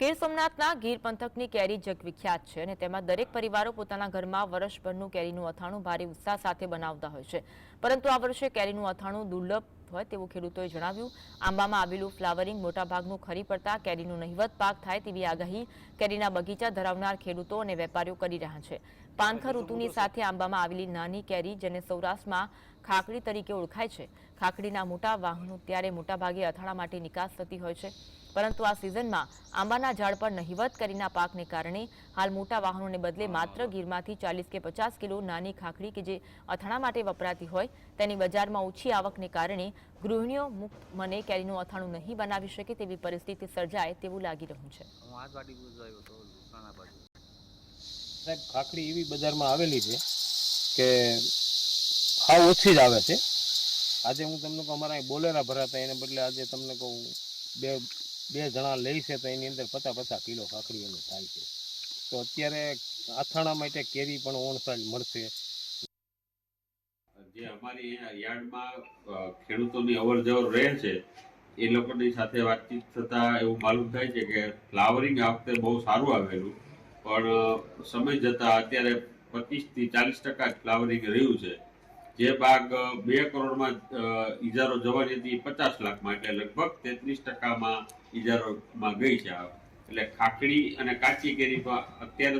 ગીર સોમનાથના ગીર પંથકની કેરી જગવિખ્યાત છે અને તેમાં દરેક પરિવારો પોતાના ઘરમાં વર્ષભરનું કેરીનું અથાણું ભારે ઉત્સાહ સાથે બનાવતા હોય છે. પરંતુ આ વર્ષે કેરીનું અથાણું દુર્લભ હોય તેવું ખેડૂતોએ જણાવ્યું. આંબામાં આવેલું ફ્લાવરિંગ મોટાભાગનું ખરી પડતા કેરીનું નહિવત પાક થાય તેવી આગાહી કેરીના બગીચા ધરાવનાર ખેડૂતો અને વેપારીઓ કરી રહ્યા છે. પાનખર ઋતુની સાથે આંબામાં આવેલી નાની કેરી જેને સૌરાષ્ટ્રમાં ખાખડી તરીકે ઓળખાય છે. ખાખડીના મોટા વાહનો ત્યારે મોટાભાગે અથાણા માટે નિકાસ થતી હોય છે. પરંતુ આ સિઝનમાં આંબાના ઝાડ પર નહિવત કરીના પાકને કારણે હાલ મોટા વાહનોને બદલે માત્ર ગીરમાંથી ચાલીસ કે પચાસ કિલો નાની ખાખડી કે જે અથાણા માટે વપરાતી હોય તેની બજારમાં ઓછી આવકને કારણે ગૃહિણીઓ મુક્ત મને કેરીનું અથાણું નહીં બનાવી શકે તેવી પરિસ્થિતિ સર્જાય તેવું લાગી રહ્યું છે. ખાખડી એવી બજારમાં આવેલી છે કે હાવ ઓછી જ આવે છે. આજે હું તમને કહું અમારા બોલેરા ભરાતા એને બદલે આજે તમને કહું બે બે જણા લઈ છે તો એની અંદર પચાસ પચાસ કિલો કાકડી એનું થાય છે. તો અત્યારે અથાણા માટે કેરી પણ ઓણસાલ મળશે. જે અમારી અહીંયા યાર્ડમાં ખેડૂતોની અવર જવર રહે છે એ લોકોની સાથે વાતચીત થતા એવું માલુમ થાય છે કે ફ્લાવરિંગ આ વખતે બહુ સારું આવેલું. પણ સમય જતા અત્યારે પચીસથી ચાલીસ ટકા જ ફ્લાવરિંગ રહ્યું છે. જે બાગ બે કરોડમાં ઇજારો જવાની હતી પચાસ લાખમાં. એટલે લગભગ તેત્રીસ ટકામાં ઇજારોમાં ગઈ છે એટલે ખાખડી અને કાચી કેરીમાં અત્યારે